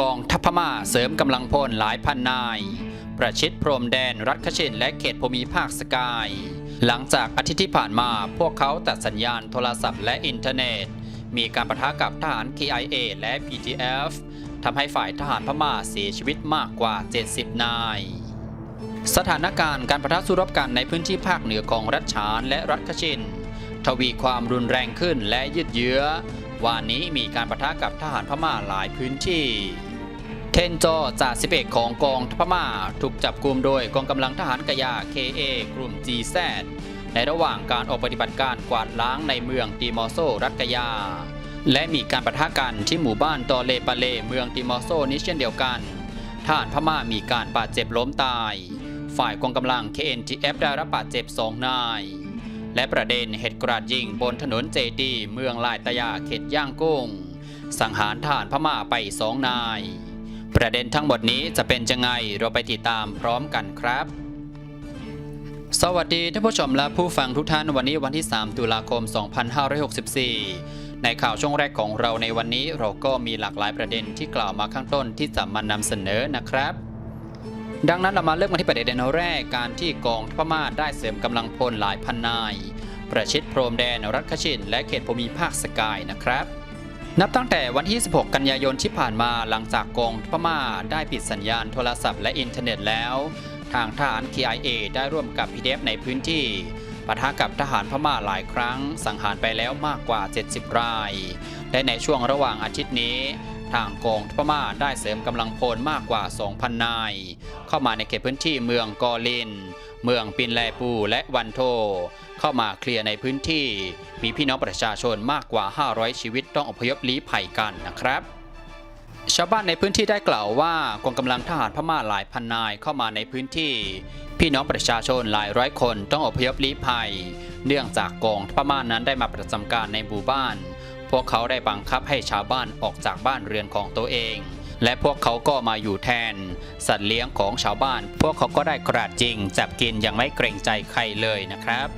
กองทัพพม่าเสริมกำลังพลหลายพันนาย ประชิดพรมแดนรัฐคชินและเขตภูมิภาคสกาย หลังจากอาทิตย์ที่ผ่านมาพวกเขาตัดสัญญาณโทรศัพท์และอินเทอร์เน็ต มีการประทะกับทหาร KIA และ PTF ทำให้ฝ่ายทหารพม่าเสียชีวิตมากกว่า 70 นาย สถานการณ์การประทะสู้รบกันในพื้นที่ภาคเหนือของรัฐฉานและรัฐคชิน ทวีความรุนแรงขึ้นและยืดเยื้อวันนี้มีการประทะกับทหารพม่าหลายพื้นที่ เทนจอจ่าสิบเอกของกองทัพพม่าถูกจับกลุ่มโดยกองกำลังทหารกะยา KA กลุ่ม GZ ในระหว่างการออกปฏิบัติการกวาดล้างในเมืองติมอโซรัฐกะยา และมีการประทะกันที่หมู่บ้านตอเลปาเลเมืองติมอโซนี้เช่นเดียวกันทหารพม่ามีการบาดเจ็บล้มตาย ฝ่ายกองกำลัง KNTF ได้รับบาดเจ็บสองนาย และประเด็นเหตุกราดยิงบนถนนเจดีเมืองลายตยาเขตย่างกุ้ง สังหารทหารพม่าไปสองนาย ประเด็นทั้งหมดนี้จะเป็นยังไงเราไปติดตามพร้อมกันครับ สวัสดีท่านผู้ชมและผู้ฟังทุกท่านวันนี้วันที่ 3 ตุลาคม 2564 ในข่าวช่วงแรกของเราในวันนี้เราก็มีหลากหลายประเด็นที่กล่าวมาข้างต้นที่จะมานำเสนอนะครับดังนั้นเรามาเริ่มกันที่ประเด็นแรกการที่กองทัพพม่าได้เสริมกำลังพลหลายพันนาย ประชิดพรมแดนรัฐคชินและเขตภูมิภาคสกายนะครับ นับตั้งแต่วันที่ 16 กันยายนที่ผ่านมาหลังจากกองพพม่าได้ปิดสัญญาณโทรศัพท์และอินเทอร์เน็ตแล้ว ทางทหาร KIA ได้ร่วมกับ PDF ในพื้นที่ปะทะกับทหารพม่าหลายครั้ง สังหารไปแล้วมากกว่า 70 ราย และในช่วงระหว่างอาทิตย์นี้ ทางกองทัพพม่าได้เสริมกำลังพลมากกว่า 2,000 นาย เข้ามาในเขตพื้นที่เมืองกอลิน เมืองปินแลปูและวันโท เข้ามาเคลียร์ในพื้นที่ มีพี่น้องประชาชนมากกว่า 500 ชีวิตต้องอพยพลี้ภัยกันนะครับชาวบ้านในพื้นที่ได้กล่าวว่ากองกำลังทหารพม่าหลายพันนายเข้ามาในพื้นที่ พี่น้องประชาชนหลายร้อยคนต้องอพยพลี้ภัย เนื่องจากกองทัพพม่านั้นได้มาประจำการในหมู่บ้าน พวกเขาได้บังคับให้ชาวบ้านออกจากบ้านเรือนของตัวเอง และพวกเขาก็มาอยู่แทน สัตว์เลี้ยงของชาวบ้าน พวกเขาก็ได้กราดจริง จับกินอย่างไม่เกรงใจใครเลยนะครับ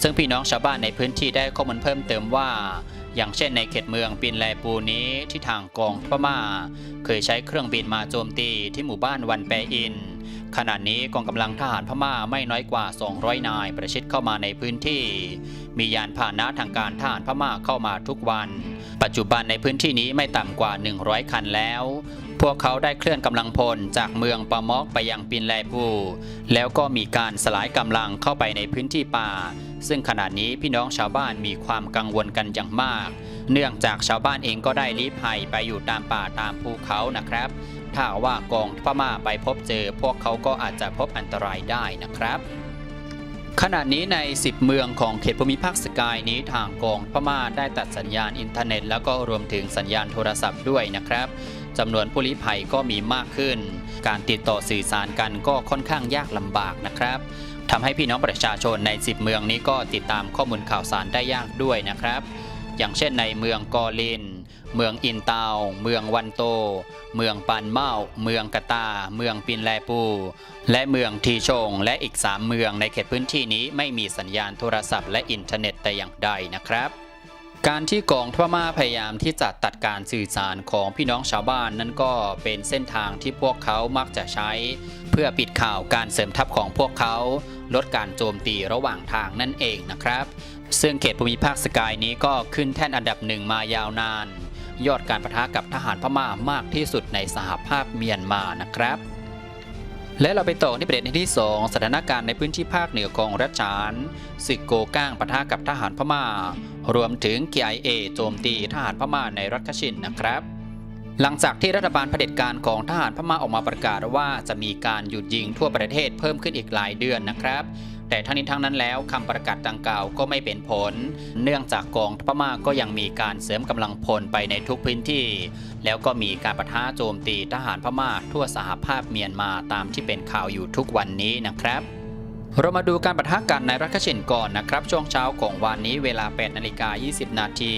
ซึ่งพี่น้องชาวบ้านในพื้นที่ได้ข้อมูลเพิ่มเติมว่า อย่างเช่นในเขตเมืองปินแลปูนี้ที่ทางกองทัพพม่า เคยใช้เครื่องบินมาโจมตีที่หมู่บ้านวันแปอิน ขณะนี้กองกำลังทหารพม่าไม่น้อยกว่า 200 นายประชิดเข้ามาในพื้นที่ มียานพาหนะทางการทหารพม่าเข้ามาทุกวัน ปัจจุบันในพื้นที่นี้ไม่ต่ำกว่า 100 คันแล้ว พวกเขาได้เคลื่อนกำลังพลจากเมืองปะมอกไปยังปินแลปูแล้วก็มีการสลายกำลังเข้าไปในพื้นที่ป่า ซึ่งขณะนี้พี่น้องชาวบ้านมีความกังวลกันอย่างมาก เนื่องจากชาวบ้านเองก็ได้ลี้ภัยไปอยู่ตามป่าตามภูเขานะครับ ถ้าว่ากองทัพพม่าไปพบเจอ พวกเขาก็อาจจะพบอันตรายได้นะครับ ขณะนี้ใน 10 เมืองของเขตภูมิภาคสกายนี้ทางกองพพม่าได้ตัดสัญญาณอินเทอร์เน็ต แล้วก็รวมถึงสัญญาณโทรศัพท์ด้วยนะครับจำนวนผู้ลี้ภัยก็มีมากขึ้น การติดต่อสื่อสารกันก็ค่อนข้างยากลำบากนะครับทำให้พี่น้องประชาชนใน 10 เมืองนี้ก็ติดตามข้อมูลข่าวสารได้ยากด้วยนะครับ อย่างเช่นในเมืองกอลิน เมืองอินเตา เมืองวันโต เมืองปานเมาเมืองกะตา เมืองปินแลปู และเมืองทีชง และอีก 3 เมืองในเขตพื้นที่นี้ไม่มีสัญญาณโทรศัพท์และอินเทอร์เน็ตแต่อย่างใดนะครับการที่กองทัพม่าพยายามที่จะตัดการสื่อสารของพี่น้องชาวบ้านนั่นก็เป็นเส้นทางที่พวกเขามักจะใช้ พื่อปิดข่าวการเสริมทัพของพวกเขา ลดการโจมตีระหว่างทางนั่นเองนะครับ ซึ่งเขตภูมิภาคสกายนี้ก็ขึ้นแท่นอันดับหนึ่งมายาวนาน ยอดการประทะกับทหารพม่ามากที่สุดในสหภาพเมียนมานะครับและเราไปต่อที่ประเด็นที่ 2 สถานการณ์ในพื้นที่ภาคเหนือของรัฐฉานศึกโกก้างปะทะกับทหารพม่า รวมถึง KIA โจมตีทหารพม่าในรัฐคชินนะครับ หลังจากที่รัฐบาลเผด็จการของทหารพม่าออกมาประกาศว่าจะมีการหยุดยิงทั่วประเทศเพิ่มขึ้นอีกหลายเดือนนะครับ แต่ทั้งนี้ทั้งนั้นแล้วคำประกาศดังกล่าวก็ไม่เป็นผล เนื่องจากกองทัพม่าก็ยังมีการเสริมกำลังพลไปในทุกพื้นที่ แล้วก็มีการประทะโจมตีทหารพม่าทั่วสหภาพเมียนมาตามที่เป็นข่าวอยู่ทุกวันนี้นะครับเรามาดูการปะทะกันในรัฐคชินก่อนนะครับ ช่วงเช้าของวันนี้เวลา 8 นาฬิกา 20 นาที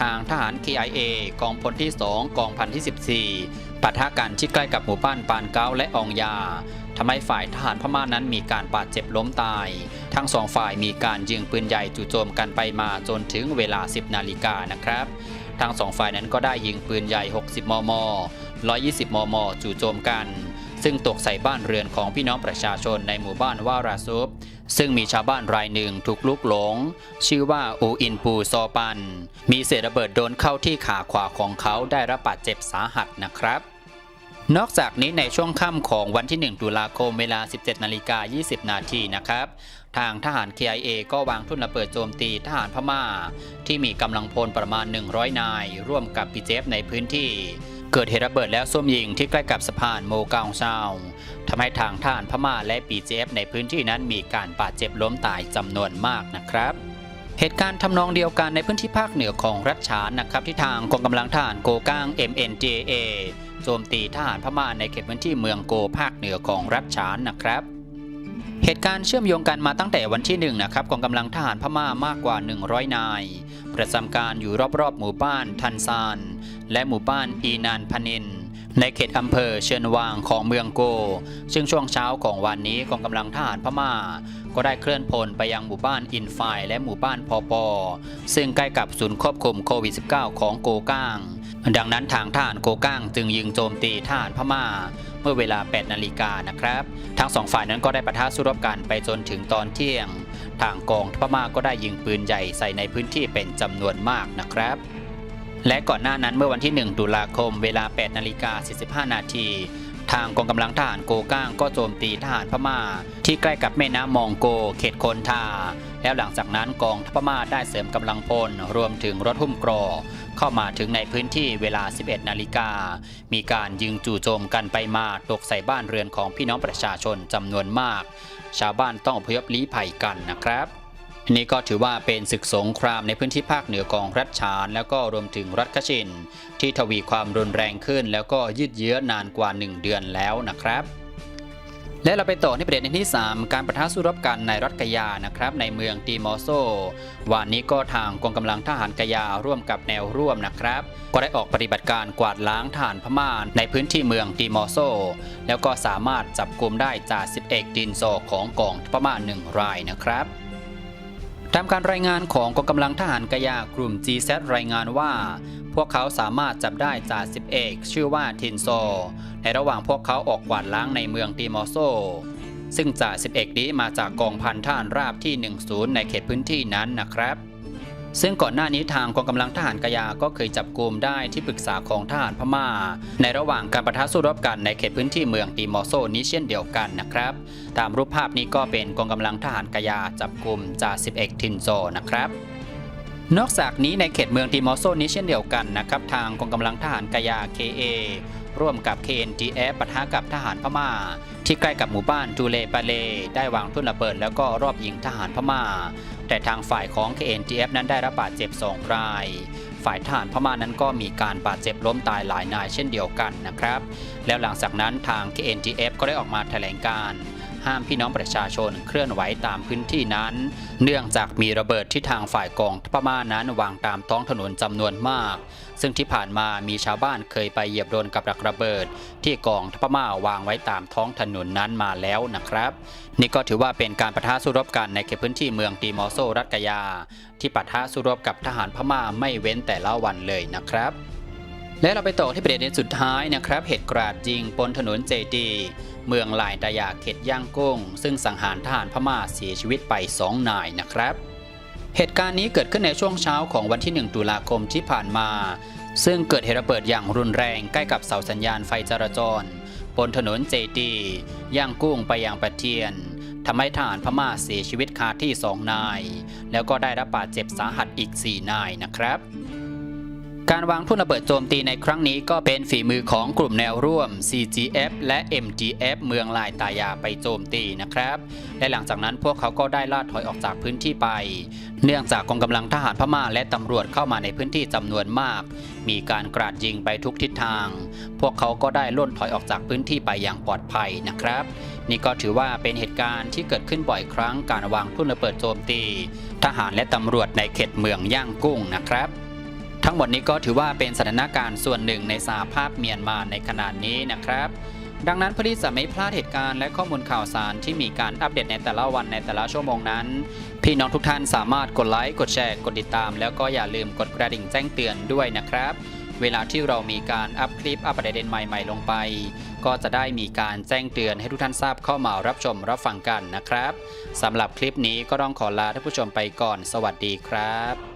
ทางทหาร KIA กองพลที่ 2 กองพันที่ 14ปะทะกันที่ใกล้กับหมู่บ้านปานเก้าและอองยาทำให้ฝ่ายทหารพม่านั้นมีการบาดเจ็บล้มตาย ทั้งสองฝ่ายมีการยิงปืนใหญ่จู่โจมกันไปมาจนถึงเวลา 10 นาฬิกานะครับ ทั้งสองฝ่ายนั้นก็ได้ยิงปืนใหญ่ 60 มม 120 มม จู่โจมกัน ซึ่งตกใส่บ้านเรือนของพี่น้องประชาชนในหมู่บ้านว่าราซุป ซึ่งมีชาวบ้านรายหนึ่งถูกลุกหลง ชื่อว่าอูอินปูซอปัน มีเศษระเบิดโดนเข้าที่ขาขวาของเขาได้รับบาดเจ็บสาหัสนะครับ นอกจากนี้ในช่วงค่ำของวันที่ 1 ตุลาคมเวลา 17นาฬิกา20 นาทีนะครับ ทางทหาร KIA ก็วางทุ่นระเบิดโจมตีทหารพม่า ที่มีกำลังพลประมาณ 100 นาย ร่วมกับปีเจฟในพื้นที่เกิดเหตุระเบิดแล้วส้มยิงที่ใกล้กับสะพานโมกาองซาว ทำให้ทางทหารพม่าและปีเจฟในพื้นที่นั้นมีการบาดเจ็บล้มตายจำนวนมากนะครับเหตุการณ์ทำนองเดียวกันในพื้นที่ภาคเหนือของรัฐฉานนะครับที่ทางกองกำลังทหารโกก้าง MNJA โจมตีทหารพม่าในเขตพื้นที่เมืองโกภาคเหนือของรัฐฉานนะครับ เหตุการณ์เชื่อมโยงกันมาตั้งแต่วันที่1นะครับกองกำลังทหารพม่ามากกว่า 100 นาย ประจำการอยู่รอบๆ หมู่บ้านทันซาน และหมู่บ้านอีนานพนิน ในเขตอำเภอเชียนวางของเมืองโก ซึ่งช่วงเช้าของวันนี้กองกำลังทหารพม่า ก็ได้เคลื่อนพลไปยังหมู่บ้านอินไฟและหมู่บ้านพอปอซึ่งใกล้กับศูนย์ควบคุมโควิด -19 ของโกก้าง ดังนั้นทางทหารโกก้างจึงยิงโจมตีทหารพม่า เมื่อเวลา 8 นาฬิกานะครับ ทั้งสองฝ่ายนั้นก็ได้ปะทะสู้รบกันไปจนถึงตอนเที่ยง ทางกองทัพพม่าก็ได้ยิงปืนใหญ่ใส่ในพื้นที่เป็นจำนวนมากนะครับ และก่อนหน้านั้นเมื่อวันที่ 1 ตุลาคมเวลา 8 นาฬิกา 45 นาทีทางกองกำลังทหารโกก้างก็โจมตีทหารพม่า ที่ใกล้กับแม่น้ำมองโก เขตโคนทา แล้วหลังจากนั้นกองทัพพม่าได้เสริมกำลังพลรวมถึงรถหุ้มกรอเข้ามาถึงในพื้นที่เวลา 11 นาฬิกา มีการยิงจู่โจมกันไปมาตกใส่บ้านเรือนของพี่น้องประชาชนจำนวนมาก ชาวบ้านต้องอพยพลี้ภัยกันนะครับ นี่ก็ถือว่าเป็นศึกสงครามในพื้นที่ภาคเหนือของรัฐฉาน แล้วก็รวมถึงรัฐคชิน ที่ทวีความรุนแรงขึ้น แล้วก็ยืดเยื้อนานกว่า 1 เดือนแล้วนะครับ และเราไปต่อที่ประเด็นที่ 3 การประทะสู้รบกันในรัฐกยานะครับ ในเมืองตีมอโซวันนี้ก็ทางกองกำลังทหารกยาร่วมกับแนวร่วมนะครับ ก็ได้ออกปฏิบัติการกวาดล้างทหารพม่าในพื้นที่เมืองตีมอโซแล้วก็สามารถจับกลุ่มได้จ่าสิบเอกดินโซของกองพพม่าหนึ่งรายนะครับ ตามการรายงานของกองกำลังทหารกะยากลุ่ม GZ รายงานว่า พวกเขาสามารถจับได้จ่าสิบเอกชื่อว่าทินโซ ในระหว่างพวกเขาออกกวาดล้างในเมืองติมอโซ ซึ่งจ่าสิบเอกนี้มาจากกองพันทหารราบที่ 10 ในเขตพื้นที่นั้นนะครับ ซึ่งก่อนหน้านี้ทางกองกำลังทหารกะยาก็เคยจับกลุ่มได้ที่ปรึกษาของทหารพม่า ในระหว่างการประทะสู้รบกันในเขตพื้นที่เมืองติมอโซนี้เช่นเดียวกันนะครับ ตามรูปภาพนี้ก็เป็นกองกำลังทหารกะยาจับกลุ่มจ่าสิบเอกทินโซนะครับ นอกจากนี้ในเขตเมืองติมอร์โซนี้เช่นเดียวกันนะครับ ทางกองกำลังทหารกะยา KA ร่วมกับ KNTF ปะทะกับทหารพม่า ที่ใกล้กับหมู่บ้านจูเลปาเล ได้วางทุ่นระเบิดแล้วก็รอบยิงทหารพม่า แต่ทางฝ่ายของ KNTF นั้นได้รับบาดเจ็บ2ราย ฝ่ายทหารพม่านั้นก็มีการบาดเจ็บล้มตายหลายนายเช่นเดียวกันนะครับ แล้วหลังจากนั้นทาง KNTF ก็ได้ออกมาแถลงการณ์ ห้ามพี่น้องประชาชนเคลื่อนไหวตามพื้นที่นั้น เนื่องจากมีระเบิดที่ทางฝ่ายกองทัพพม่านั้นวางตามท้องถนนจำนวนมาก ซึ่งที่ผ่านมามีชาวบ้านเคยไปเหยียบโดนกับดักระเบิด ที่กองทัพพม่าวางไว้ตามท้องถนนนั้นมาแล้วนะครับ นี่ก็ถือว่าเป็นการปะทะสู้รบกันในเขตพื้นที่เมืองตีมอโซรัฐกยา ที่ปะทะสู้รบกับทหารพม่าไม่เว้นแต่ละวันเลยนะครับและเราไปต่อที่ประเด็นสุดท้ายนะครับ เหตุกราดยิงบนถนนเจดี เมืองลายตายาเขตย่างกุ้งซึ่งสังหารทหารพม่าเสียชีวิตไป 2 นายนะครับ เหตุการณ์นี้เกิดขึ้นในช่วงเช้าของวันที่ 1 ตุลาคมที่ผ่านมา ซึ่งเกิดเหตุระเบิดอย่างรุนแรงใกล้กับเสาสัญญาณไฟจราจร บนถนนเจดีย่างกุ้งไปยังปะเทียนทำให้ทหารพม่าเสียชีวิตคาที่ 2 นาย แล้วก็ได้รับบาดเจ็บสาหัสอีก 4 นายนะครับ การวางทุ่นระเบิดโจมตีในครั้งนี้ก็เป็นฝีมือของกลุ่มแนวร่วม CGF และ MGF เมืองลายตายาไปโจมตีนะครับ และหลังจากนั้นพวกเขาก็ได้ล่าถอยออกจากพื้นที่ไป เนื่องจากกองกำลังทหารพม่าและตำรวจเข้ามาในพื้นที่จำนวนมาก มีการกราดยิงไปทุกทิศทาง พวกเขาก็ได้ล่นถอยออกจากพื้นที่ไปอย่างปลอดภัยนะครับ นี่ก็ถือว่าเป็นเหตุการณ์ที่เกิดขึ้นบ่อยครั้งการวางทุ่นระเบิดโจมตี ทหารและตำรวจในเขตเมืองย่างกุ้งนะครับ งหมดนี้ก็ถือว่าเป็นสถานการณ์ส่วนหนึ่งในสหภาพเมียนมาในขณะนี้นะครับ ดังนั้นเพื่อที่จะไม่พลาดเหตุการณ์และข้อมูลข่าวสารที่มีการอัปเดตในแต่ละวันในแต่ละชั่วโมงนั้น พี่น้องทุกท่านสามารถกดไลค์กดแชร์กดติดตาม แล้วก็อย่าลืมกดกระดิ่งแจ้งเตือนด้วยนะครับเวลาที่เรามีการอัพคลิปอัปประเด็นใหม่ ๆ ลงไป ก็จะได้มีการแจ้งเตือนให้ทุกท่านทราบเข้ามารับชมรับฟังกันนะครับสำหรับคลิปนี้ก็ต้องขอลาท่านผู้ชมไปก่อน สวัสดีครับ